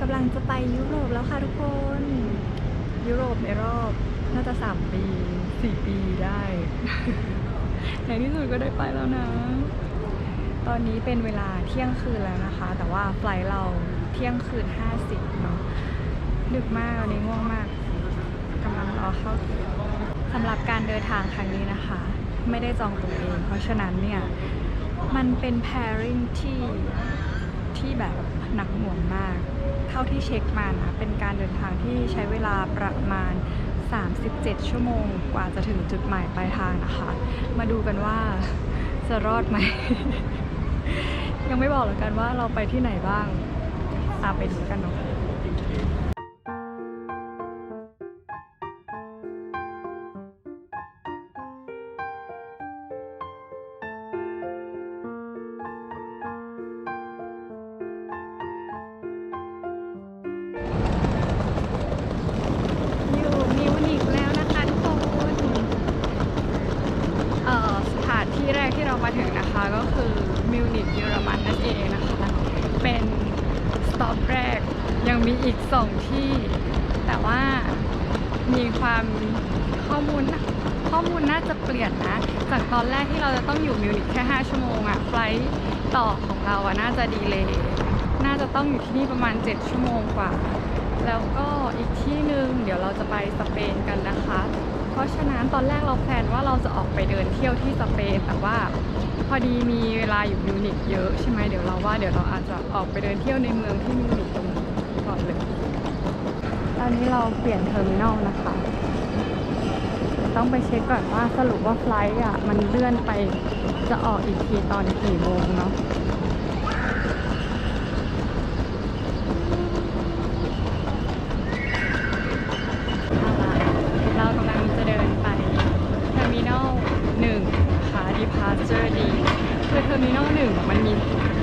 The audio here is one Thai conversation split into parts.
กำลังจะไปยุโรปแล้วค่ะทุกคน ยุโรปในรอบน่าจะสามปีสี่ปีได้ ในที่สุดก็ได้ไปแล้วนะ ตอนนี้เป็นเวลาเที่ยงคืนแล้วนะคะ แต่ว่าไฟล์เราเที่ยงคืนห้าสิบเนาะดึกมากวันนี้ง่วงมากกำลังรอเข้าสำหรับการเดินทางครั้งนี้นะคะ ไม่ได้จองตัวเอง เพราะฉะนั้นเนี่ย มันเป็น pairing ที่ แบบหนักหน่วงมาก เท่าที่เช็คมานะเป็นการเดินทางที่ใช้เวลาประมาณ 37 ชั่วโมงกว่าจะถึงจุดหมายปลายทางนะคะ มาดูกันว่าจะรอดไหม ยังไม่บอกแล้วกันว่าเราไปที่ไหนบ้างตามไปดูกันเนาะ อีกสองที่ แต่ว่ามีความข้อมูลข้อมูลน่าจะเปลี่ยนนะ จากตอนแรกที่เราจะต้องอยู่มิวนิกแค่ 5 ชั่วโมงอะไฟล์ต่อของเราอะน่าจะดีเลย น่าจะต้องอยู่ที่นี่ประมาณ 7 ชั่วโมงกว่า แล้วก็อีกที่หนึ่งเดี๋ยวเราจะไปสเปนกันนะคะ เพราะฉะนั้นตอนแรกเราแพลนว่าเราจะออกไปเดินเที่ยวที่สเปน แต่ว่าพอดีมีเวลาอยู่มิวนิกเยอะใช่ไหมเดี๋ยวเราว่าเดี๋ยวเราอาจจะออกไปเดินเที่ยวในเมืองที่มิวนิกตรงนี้ อนเลย ตอนนี้เราเปลี่ยนเทอร์มินอลนะคะ ต้องไปเช็คก่อนว่าสรุปว่าไฟล์อะ มันเลื่อนไปจะออกอีกทีตอนกี่โมงเนาะเรากำลังจะเดินไปเทอร์มินอลหนึ่งนะคะ departure D คือเทอร์มินอลหนึ่งมันมี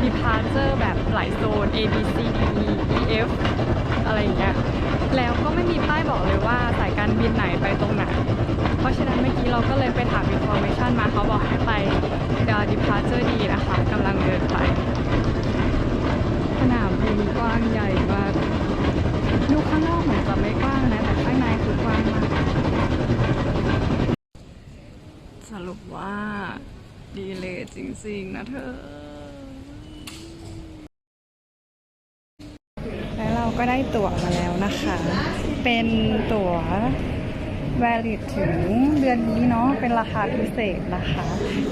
departure แบบหลายโซน A B C D E E F อะไรอย่างเงี้ยแล้วก็ไม่มีป้ายบอกเลยว่าสายการบินไหนไปตรงไหน เพราะฉะนั้นเมื่อกี้เราก็เลยไปถาม information มาเขาบอกให้ไป The departure D นะคะกำลังเดินไปสนามบินกว้างใหญ่มากดูข้างนอกเหมือนจะไม่กว้างนะ แต่ข้างในคือกว้างมาก สรุปว่า ดีเลยจริงๆนะเธอ แล้วเราก็ได้ตั๋วมาแล้วนะคะ เป็นตั๋ว valid ถึงเดือนนี้เนาะเป็นราคาพิเศษนะคะ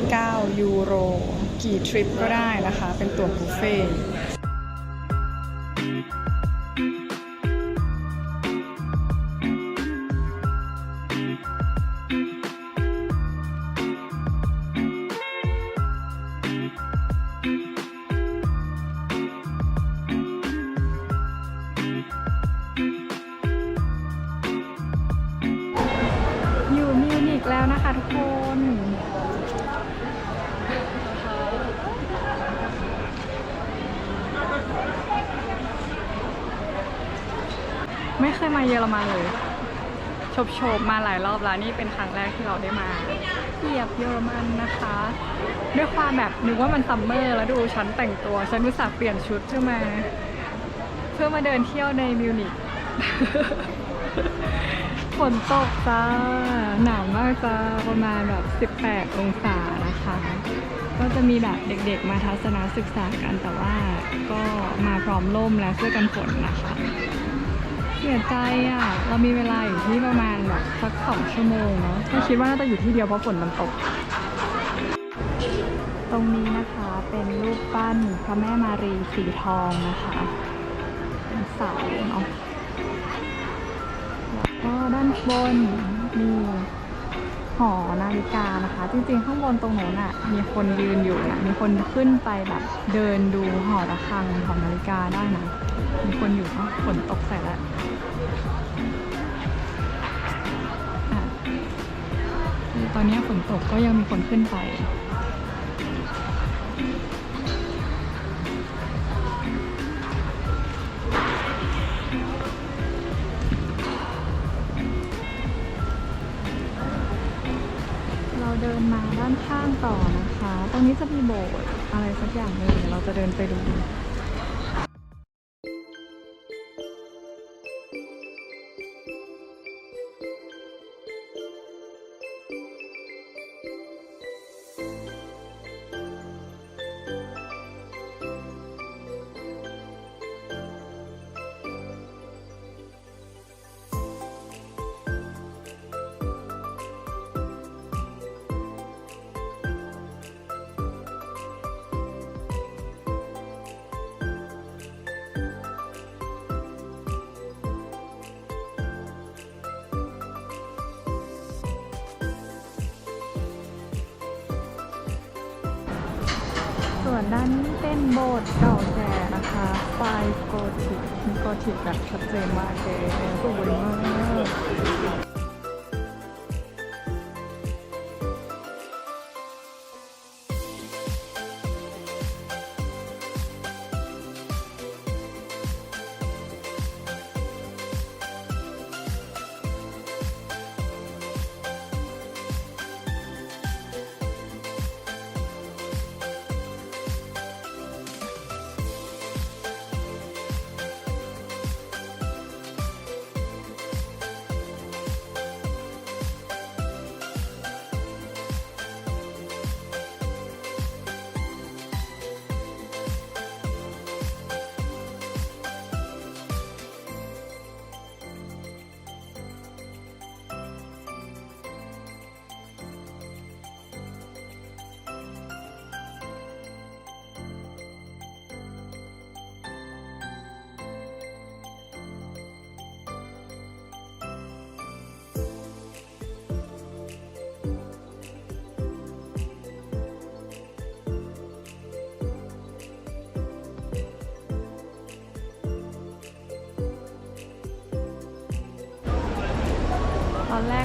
9 ยูโร กี่ทริปก็ได้นะคะ เป็นตั๋วบุฟเฟ่ ไม่เคยมาเยอรมันเลยชบชบมาหลายรอบแล้วนี่เป็นครั้งแรกที่เราได้มาเหยียบเยอรมันนะคะ ด้วยความแบบนึกว่ามันซัมเมอร์แล้วดูฉันแต่งตัว ฉันรู้สึกเปลี่ยนชุดเพื่อมา เพื่อมาเดินเที่ยวในมิวนิกฝนตกจ้าหนาวมากจ้าประมาณแบบ 18 องศานะคะ ก็จะมีแบบเด็กๆมาทัศนศึกษากันแต่ว่าก็มาพร้อมร่มและเสื้อกันฝนนะคะ เสียใจอะ เรามีเวลาอยู่ที่ประมาณแบบสักสองชั่วโมงเนาะก็คิดว่าน่าจะอยู่ที่เดียวเพราะฝนมันตก ตรงนี้นะคะเป็นรูปปั้นพระแม่มารีสีทองนะคะ เป็นเสาเนาะแล้วก็ด้านบนมีหอนาฬิกานะคะ จริงๆ ข้างบนตรงโน้นอะ มีคนยืนอยู่นะมีคนขึ้นไปแบบเดินดูหอระฆังของนาฬิกาได้นะ มีคนอยู่เนาะฝนตกใส่แล้ว ตอนนี้ฝนตกก็ยังมีคนขึ้นไป เราเดินมาด้านข้างต่อนะคะ ตรงนี้จะมีโบสถ์อะไรสักอย่างหนึ่งเดี๋ยวเราจะเดินไปดู ส่วนด้านนี้เป็นโบสถ์เก่าแก่นะคะไฟโกธิกมีโกธิกแบบชัดเจนมากเลยสวยมาก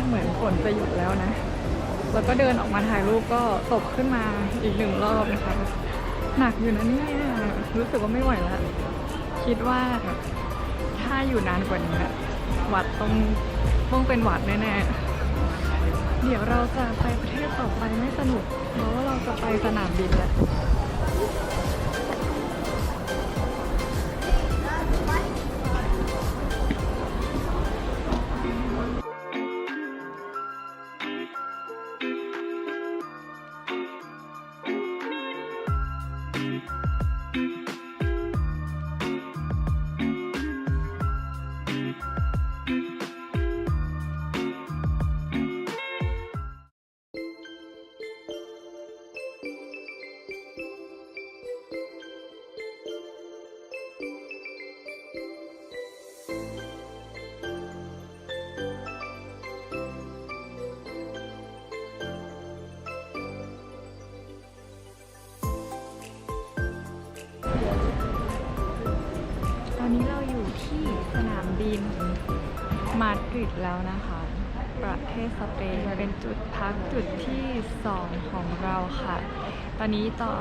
เหมือนฝนจะหยุดแล้วนะ แล้วก็เดินออกมาถ่ายรูปก็ตกขึ้นมาอีกหนึ่งรอบนะคะ หนักอยู่นะเนี่ยรู้สึกว่าไม่ไหวแล้ว คิดว่าถ้าอยู่นานกว่านี้หวัดต้องต้องเป็นหวัดแน่ๆ เดี๋ยวเราจะไปประเทศต่อไปไม่สนุก เพราะว่าเราจะไปสนามบินแหละ บินมาดริดแล้วนะคะ ประเทศสเปนเป็นจุดพักจุดที่ 2 ของเราค่ะ ตอนนี้ตอ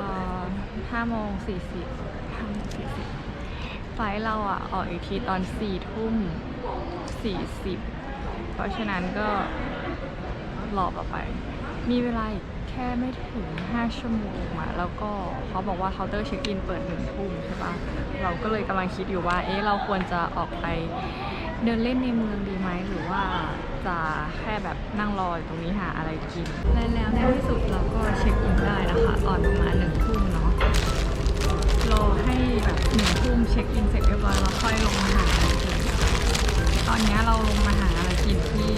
น5โมง40 5โมง40ไฟล์เราอะ ออกอีกทีตอน 4 ทุ่ม 40 เพราะฉะนั้นก็รอไป มีเวลาอีก ค่ไม่ถึง 5 ชั่วโมงอะแล้วก็เขาบอกว่าเคาน์เตอร์เช็คอินเปิดหนึ่งทุ่มใช่ปะเราก็เลยกำลังคิดอยู่ว่า เอ๊ะ เราควรจะออกไปเดินเล่นในเมืองดีไหมหรือว่าจะแค่แบบนั่งรออยู่ตรงนี้หาอะไรกิน และแล้วในที่สุดเราก็เช็คอินได้นะคะ ตอนประมาณหนึ่งทุ่มเนาะ รอให้แบบหนึ่งทุ่มเช็คอินเสร็จเรียบร้อยเราค่อยลงมาหาอะไรกิน ตอนนี้เราลงมาหาอะไรกินที่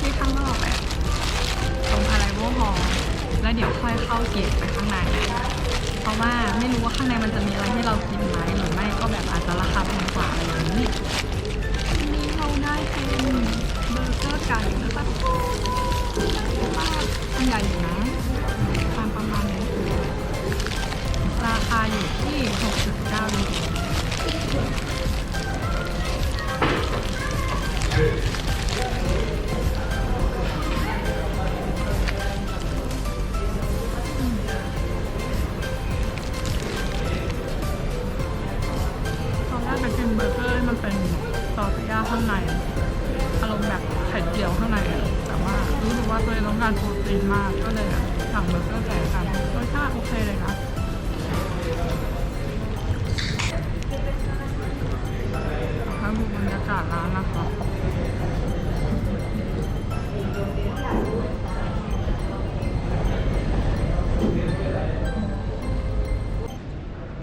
ที่ข้างนอกแหละตรงอะไรโวฮอล แล้วเดี๋ยวค่อยเข้าเกตไปข้างในเพราะว่าไม่รู้ว่าข้างในมันจะมีอะไรให้เรากินไหมหรือไม่ก็แบบอาจจะราคาแพงกว่าอะไรอย่างนี้ทีนี้เราได้เป็นเบอร์เกอร์ไก่นะคะทุกคนมากอันใหญ่อยู่นะ รู้สึกว่าตัวเองต้องการโปรตีนมากก็เลยสั่งเบอร์เกอร์ใส่กันรสชาติโอเคเลยนะให้ดูบรรยากาศร้านนะคะ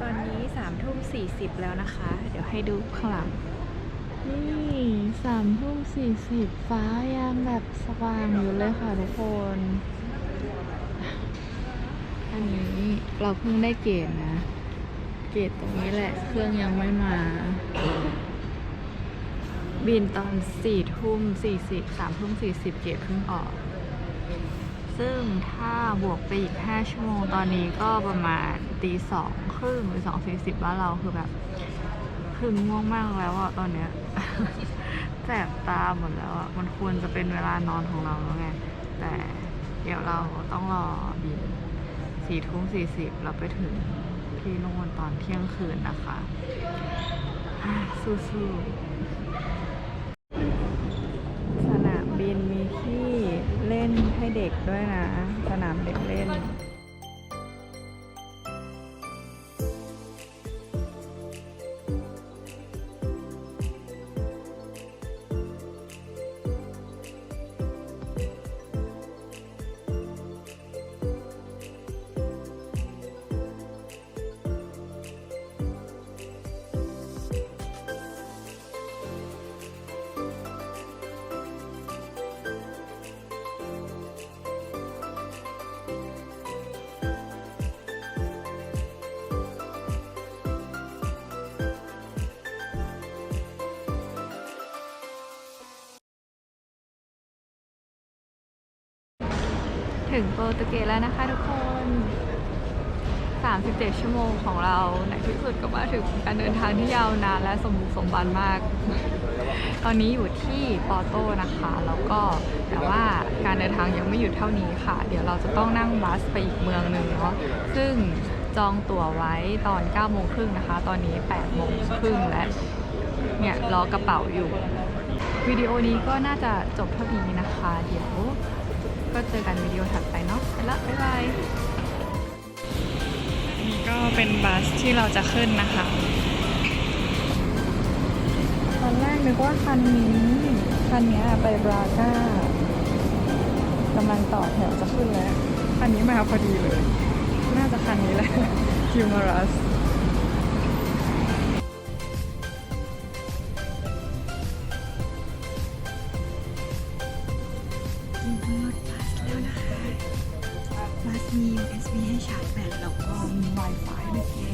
ตอนนี้สามทุ่มสี่สิบแล้วนะคะ เดี๋ยวให้ดูข้างหลัง ทุ่มสี่สิบฟ้ายังแบบสว่างอยู่เลยค่ะทุกคน อันนี้เราเพิ่งได้เกตนะ เกตตรงนี้แหละ เครื่องยังไม่มา บินตอนสี่ทุ่มสี่สิบสามทุ่มสี่สิบเกตเพิ่งออก ซึ่งถ้าบวกไปอีก5ชั่วโมงตอนนี้ก็ประมาณตีสองครึ่งหรือสองสี่สิบบ้านเราคือแบบคือง่วงมากแล้วอะตอนเนี้ย สบตาหมดแล้วอะ มันควรจะเป็นเวลานอนของเราแล้วไง แต่เดี๋ยวเราต้องรอบินสี่ทุ่มสี่สิบเราไปถึงที่นู่นตอนเที่ยงคืนนะคะอะสู้ๆ สนามบินมีที่เล่นให้เด็กด้วยนะ สนามเด็กเล่น ถึงโปรตุเกสแล้วนะคะทุกคน 37 ชั่วโมงของเราในที่สุดก็มาถึงการเดินทางที่ยาวนานและสมบุกสมบันมาก ตอนนี้อยู่ที่ปอโตนะคะ แล้วก็แต่ว่าการเดินทางยังไม่หยุดเท่านี้ค่ะ เดี๋ยวเราจะต้องนั่งบัสไปอีกเมืองหนึ่งเนาะ ซึ่งจองตั๋วไว้ตอน9โมงครึ่งนะคะ ตอนนี้8โมงครึ่งและเนี่ยรอกระเป๋าอยู่ วิดีโอนี้ก็น่าจะจบเท่านี้นะคะ เดี๋ยว ก็เจอกันวิดีโอถัดไปเนาะไปละบ๊ายบายนี่ก็เป็นบัสที่เราจะขึ้นนะคะ ตอนแรกนึกว่าคันนี้คันเนี้ยไปบราก้ากำลังต่อแถวจะขึ้นแล้ว คันนี้มาพอดีเลย น่าจะคันนี้แหละคิวมารัส แล้วนะคะบัสมี USB ให้ชาร์จแบตแล้วก็มี Wi-Fi แบบนี้